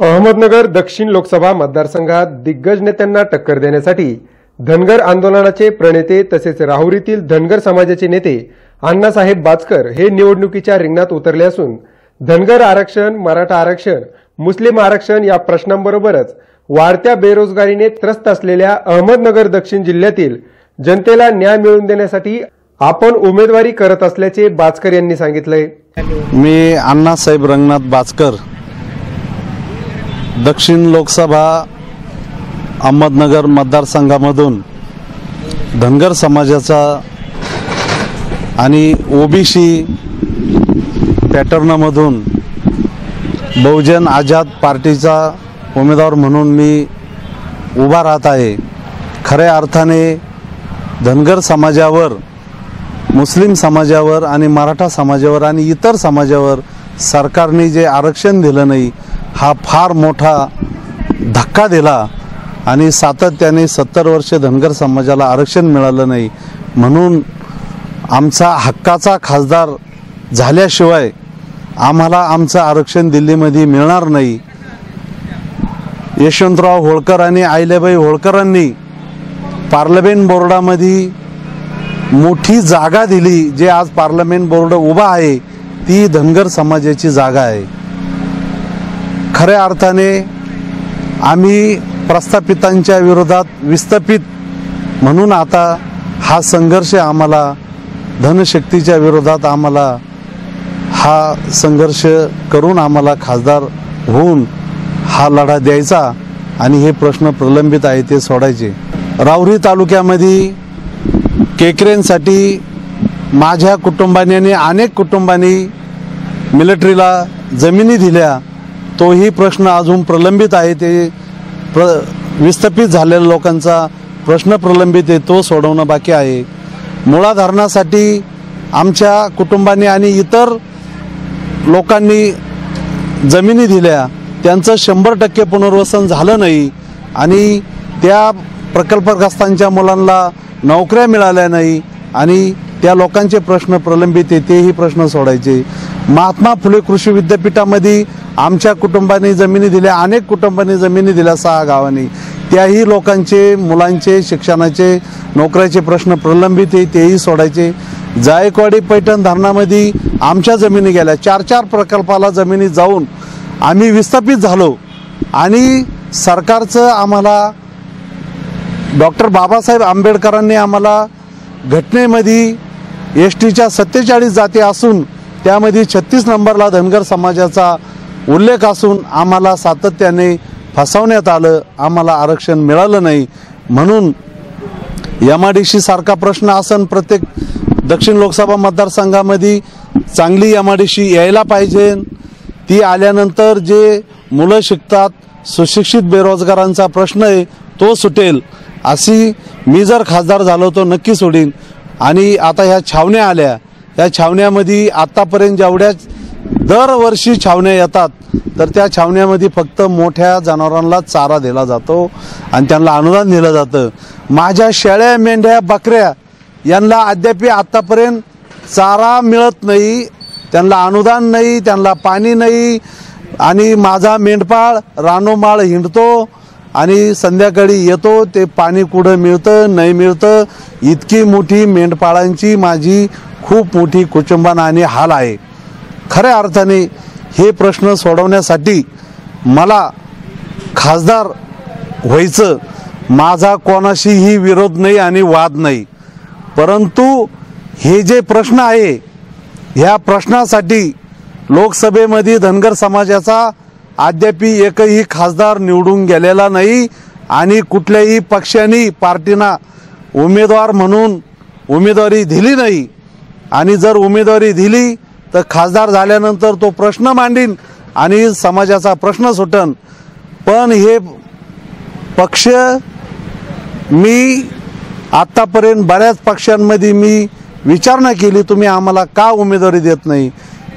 अहमदनगर दक्षिण लोकसभा मतदारसंघात दिग्गज नेत्यांना टक्कर देण्यासाठी धनगर आंदोलनाचे प्रणेते तसेच राहुरीतील धनगर समाजाचे नेते अण्णासाहेब बाचकर हे निवडणुकीच्या रिंगणात उतरले असून धनगर आरक्षण मराठा आरक्षण मुस्लिम आरक्षण या प्रश्नांबरोबरच वाढत्या बेरोजगारीने त्रस्त असलेल्या अहमदनगर दक्षिण जिल्ह्यातील जनतेला न्याय मिळवून देण्यासाठी आपण उमेदवारी करत असल्याचे बाचकर यांनी सांगितले मी अण्णासाहेब रंगनाथ बाचकर दक्षिण लोकसभा अहमदनगर मतदारसंघामधून धनगर समाजाचा आणि ओबीसी पॅटर्नमधून बहुजन आझाद पार्टीचा उमेदवार म्हणून मी उभा राहत आहे. खऱ्या अर्थाने धनगर समाजावर मुस्लिम समाजावर आणि मराठा समाजावर आणि इतर समाजावर सरकारने जे आरक्षण दिलं नाही हा फार मोठा धक्का दिला आणि सातत्याने सत्तर वर्ष धनगर समाजाला आरक्षण मिळालं नाही. म्हणून आमचा हक्काचा खासदार झाल्याशिवाय आम्हाला आमचं आरक्षण दिल्लीमध्ये मिळणार नाही. यशवंतराव होळकर आणि आहिल्याबाई होळकरांनी पार्लमेंट बोर्डामध्ये मोठी जागा दिली जे आज पार्लमेंट बोर्ड उभा आहे ती धनगर समाजाची जागा आहे. खऱ्या अर्थाने आम्ही प्रस्थापितांच्या विरोधात विस्थापित म्हणून आता हा संघर्ष आम्हाला धनशक्तीच्या विरोधात आम्हाला हा संघर्ष करून आम्हाला खासदार होऊन हा लढा द्यायचा आणि हे प्रश्न प्रलंबित आहे ते सोडायचे. राहुरी तालुक्यामध्ये केकरेंसाठी माझ्या कुटुंबाने आणि अनेक कुटुंबांनी मिलिटरीला जमिनी दिल्या. तोही प्रश्न अजून प्रलंबित आहे. ते प्र विस्थापित झालेल्या लोकांचा प्रश्न प्रलंबित आहे तो सोडवणं बाकी आहे. मुळाधारणासाठी आमच्या कुटुंबाने आणि इतर लोकांनी जमिनी दिल्या. त्यांचं शंभर टक्के पुनर्वसन झालं नाही आणि त्या प्रकल्पग्रस्तांच्या मुलांना नोकऱ्या मिळाल्या नाही आणि त्या लोकांचे प्रश्न प्रलंबित आहे तेही प्रश्न सोडायचे. महात्मा फुले कृषी विद्यापीठामध्ये आमच्या कुटुंबाने जमिनी दिल्या अनेक कुटुंबांनी जमिनी दिल्या सहा गावांनी. त्याही लोकांचे मुलांचे शिक्षणाचे नोकऱ्याचे प्रश्न प्रलंबित आहे तेही सोडायचे. जायकवाडी पैठण धरणामध्ये आमच्या जमिनी गेल्या. चार चार प्रकल्पाला जमिनी जाऊन आम्ही विस्थापित झालो. आणि सरकारचं आम्हाला डॉक्टर बाबासाहेब आंबेडकरांनी आम्हाला घटनेमध्ये एस टीच्या सत्तेचाळीस जाती असून त्यामध्ये छत्तीस नंबरला धनगर समाजाचा उल्लेख असून आम्हाला सातत्याने फसवण्यात आलं आम्हाला आरक्षण मिळालं नाही. म्हणून एम आय डी सी सारखा प्रश्न असन प्रत्येक दक्षिण लोकसभा मतदारसंघामध्ये चांगली एम आय डी सी यायला पाहिजे. ती आल्यानंतर जे मुलं शिकतात सुशिक्षित बेरोजगारांचा प्रश्न आहे तो सुटेल. अशी मी जर खासदार झालो तो नक्की सोडीन. आणि आता ह्या छावण्या आल्या. या छावण्यामध्ये आतापर्यंत जेवढ्या दरवर्षी छावण्या येतात तर त्या छावण्यामध्ये फक्त मोठ्या जनावरांना चारा दिला जातो आणि त्यांना अनुदान दिलं जातं. माझ्या शेळ्या मेंढ्या बकऱ्या यांना अद्याप आतापर्यंत चारा मिळत नाही त्यांना अनुदान नाही त्यांना पाणी नाही आणि माझा मेंढपाळ रानोमाळ हिंडतो आणि संध्याकाळी येतो ते पाणी कुठं मिळतं नाही मिळतं इतकी मोठी मेंढपाळांची माझी खूप मोठी कुटुंबानं आणि हाल आहे. खऱ्या अर्थाने हे प्रश्न सोडवण्यासाठी मला खासदार व्हायचं माझा कोणाशीही विरोध नाही आणि वाद नाही. परंतु हे जे प्रश्न आहे ह्या प्रश्नासाठी लोकसभेमध्ये धनगर समाजाचा अद्याप एकही खासदार निवडून गेलेला नाही आणि कुठल्याही पक्षाने पार्टीना उमेदवार म्हणून उमेदवारी दिली नाही. आणि जर उमेदवारी दिली तर खासदार झाल्यानंतर तो प्रश्न मांडीन आणि समाजाचा प्रश्न सुटन. पण हे पक्ष मी आत्तापर्यंत बऱ्याच पक्षांमध्ये मी विचारणा केली तुम्ही आम्हाला का उमेदवारी देत नाही?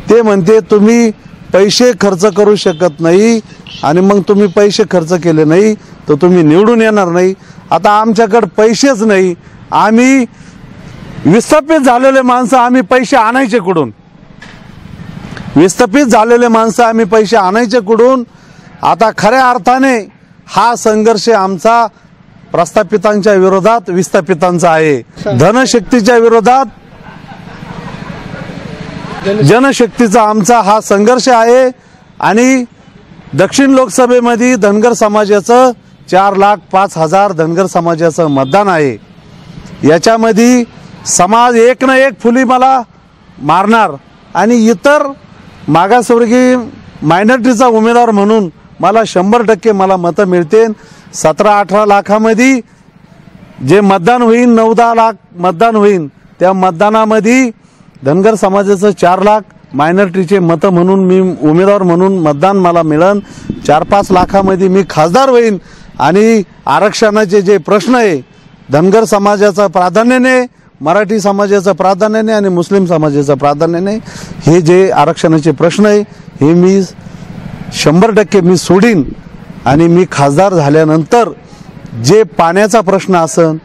ते म्हणते तुम्ही पैसे खर्च करू शकत नाही आणि मग तुम्ही पैसे खर्च केले नाही तर तुम्ही निवडून येणार नाही. आता आमच्याकडे पैसेच नाही. आम्ही विस्थापित झालेले माणसं आम्ही पैसे आणायचे कुठून? विस्थापित झालेले माणसं आम्ही पैसे आणायचे कुठून? आता खऱ्या अर्थाने हा संघर्ष आमचा प्रस्थापितांच्या विरोधात विस्थापितांचा आहे. धनशक्तीच्या विरोधात जनशक्तीचा आमचा हा संघर्ष आहे आणि दक्षिण लोकसभेमध्ये धनगर समाजाचं चार लाख पाच हजार धनगर समाजाचं मतदान आहे. याच्यामध्ये समाज एक ना एक फुली मला मारणार आणि इतर मागासवर्गीय मायनॉरिटीचा उमेदवार म्हणून मला शंभर टक्के मला मतं मिळतील. सतरा अठरा लाखामध्ये जे मतदान होईल नऊ दहा लाख मतदान होईल त्या मतदानामध्ये धनगर समाजाचं चार लाख मायनॉरिटीचे मतं म्हणून मी उमेदवार म्हणून मतदान मला मिळन. चार पाच लाखामध्ये मी खासदार होईन आणि आरक्षणाचे जे प्रश्न आहे धनगर समाजाचं प्राधान्याने मराठी समाजाचं प्राधान्याने आणि मुस्लिम समाजाचं प्राधान्याने हे जे आरक्षणाचे प्रश्न आहे हे मी शंभर टक्के मी सोडीन आणि मी खासदार झाल्यानंतर जे पाण्याचा प्रश्न असन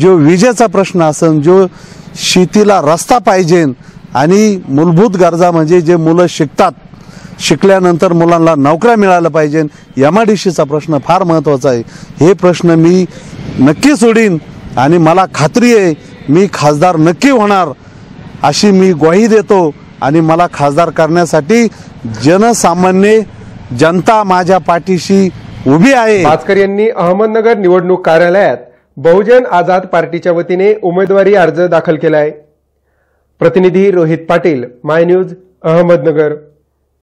जो विजेचा प्रश्न असन जो शेतीला रस्ता पाहिजे आणि मूलभूत गरजा म्हणजे जे मुलं शिकतात शिकल्यानंतर मुलांना नोकऱ्या मिळायला पाहिजे एम आय डी सीचा प्रश्न फार महत्त्वाचा आहे. हे प्रश्न मी नक्की सोडीन आणि मला खात्री आहे मी खासदार नक्की होणार अशी मी ग्वाही देतो आणि मला खासदार करण्यासाठी जनसामान्य जनता माझ्या पाठीशी उभी आहे. भास्कर यांनी अहमदनगर निवडणूक कार्यालयात बहुजन आझाद पार्टीच्या वतीने उमेदवारी अर्ज दाखल केलाय. प्रतिनिधी रोहित पाटील माय न्यूज अहमदनगर.